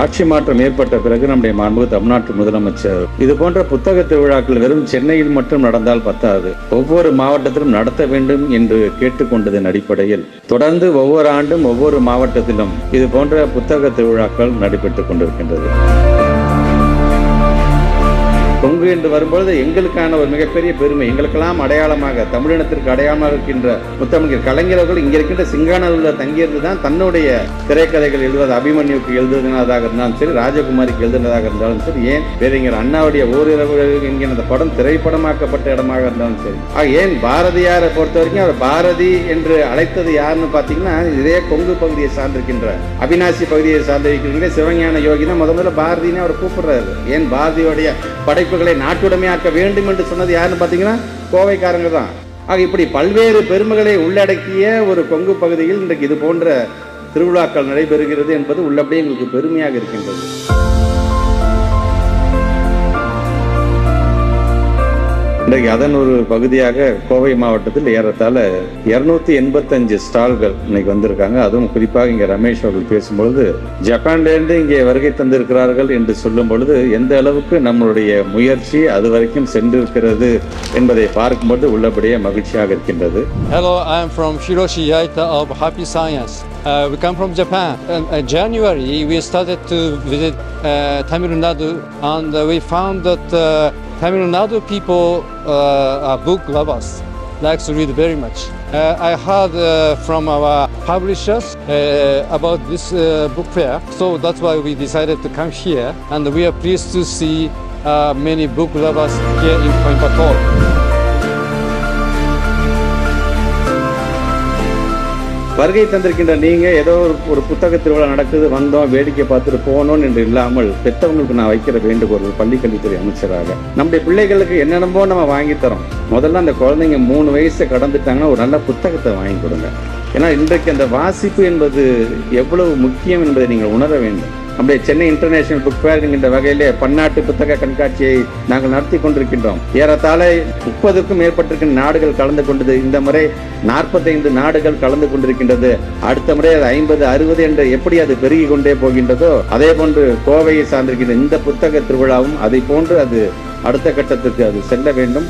ஆட்சி மாற்றம் ஏற்பட்ட பிறகு நம்முடைய மாண்பு தமிழ்நாட்டு முதலமைச்சர். இது போன்ற புத்தக திருவிழாக்கள் வெறும் சென்னையில் மட்டும் நடந்தால் பத்தாது. ஒவ்வொரு மாவட்டத்திலும் நடத்த வேண்டும் என்று கேட்டுக்கொண்டதன் அடிப்படையில் தொடர்ந்து ஒவ்வொரு ஆண்டும் ஒவ்வொரு மாவட்டத்திலும் இது போன்ற புத்தக திருவிழாக்கள் நடைபெற்றுக் கொண்டிருக்கின்றது. கொங்கு என்று வரும்பொழுது எங்களுக்கான ஒரு மிகப்பெரிய பெருமை எங்களுக்கெல்லாம் அடையாளமாக தமிழினத்திற்கு அடையாளமாக இருக்கின்ற முத்தமிழர் கலைஞர்கள் இங்கே இருக்கின்ற சிங்கானூர்ல தங்கியிருந்து தான் தன்னுடைய திரைக்கதைகள் எழுதுவது அபிமன்யுக்கு எழுதுனதாக இருந்தாலும் சரி ராஜகுமாரிக்கு எழுதுனதாக இருந்தாலும் சரி ஏன் பேரறிஞர் அண்ணாவுடைய ஓரிரவு என்கிற அந்த படம் திரைப்படமாக்கப்பட்ட இடமாக இருந்தாலும் சரி. ஆக ஏன் பாரதியாரை பொறுத்த வரைக்கும் அவர் பாரதி என்று அழைத்தது யாருன்னு பார்த்தீங்கன்னா இதே கொங்கு பகுதியை சார்ந்திருக்கின்ற அவினாசி பகுதியை சார்ந்திருக்கின்ற சிவஞான யோகி தான் முத முதல்ல பாரதினே அவர் கூப்பிடுறாரு. ஏன் பாரதியோடைய படைப்புகளை நாட்டுடைமையாக்க வேண்டும் என்று சொன்னது யாருன்னு பார்த்தீங்கன்னா கோவைக்காரங்க தான். ஆக இப்படி பல்வேறு பெருமைகளை உள்ளடக்கிய ஒரு கொங்கு பகுதியில் இன்றைக்கு இது போன்ற திருவிழாக்கள் நடைபெறுகிறது என்பது உள்ளபடியே எங்களுக்கு பெருமையாக இருக்கின்றது. இன்றைக்கு அதன் ஒரு பகுதியாக கோவை மாவட்டத்தில் ஏறத்தாழ இருநூத்தி எண்பத்தஞ்சு ஸ்டால்கள் இன்னைக்கு வந்திருக்காங்க அதுவும் குறிப்பாக இங்கே ரமேஷ் அவர்கள் பேசும்பொழுது ஜப்பான்லேருந்து இங்கே வருகை தந்திருக்கிறார்கள் என்று சொல்லும் பொழுது எந்த அளவுக்கு நம்மளுடைய முயற்சி அது வரைக்கும் சென்றிருக்கிறது என்பதை பார்க்கும்போது உள்ளபடியே மகிழ்ச்சியாக இருக்கின்றது Hello, I'm from Hiroshi Yaita of Happy Science. Uh, we come from Japan. In uh, January, we started to visit uh, Tamil Nadu, and uh, we found that uh, Tamil people uh, are book lovers, likes to read very much. Uh, I heard uh, from our publishers uh, about this uh, book fair, so that's why we decided to come here, and we are pleased to see uh, many book lovers here in Coimbatore. வருகை தந்திருக்கின்ற நீங்க ஏதோ ஒரு ஒரு புத்தக திருவிழா நடக்குது வந்தோம் வேடிக்கை பார்த்துட்டு போனோம் என்று இல்லாமல் பெற்றவங்களுக்கு நான் வைக்கிற வேண்டுகோள் பள்ளிக்கல்வித்துறை அமைச்சராக. நம்முடைய பிள்ளைகளுக்கு என்னென்னமோ நம்ம வாங்கி தரோம். முதல்ல அந்த குழந்தைங்க மூணு வயசை கடந்துட்டாங்கன்னா ஒரு நல்ல புத்தகத்தை வாங்கி கொடுங்க. ஏன்னா இன்றைக்கு அந்த வாசிப்பு என்பது எவ்வளவு முக்கியம் என்பதை நீங்கள் உணர வேண்டும். நம்முடைய சென்னை இன்டர்நேஷனல் புக் ஃபேர் என்கின்ற வகையிலே பன்னாட்டு புத்தக கண்காட்சியை நாங்கள் நடத்தி கொண்டிருக்கின்றோம். ஏறத்தாழ முப்பதுக்கும் மேற்பட்டிருக்கின்ற நாடுகள் கலந்து கொண்டது. இந்த முறை நாற்பத்தைந்து நாடுகள் கலந்து கொண்டிருக்கின்றது. அடுத்த முறை அது ஐம்பது அறுபது என்று எப்படி அது பெருகி கொண்டே போகின்றதோ அதே போன்று கோவையை சார்ந்திருக்கின்ற இந்த புத்தக திருவிழாவும் அதை போன்று அது அடுத்த கட்டத்துக்கு அது செல்ல வேண்டும்.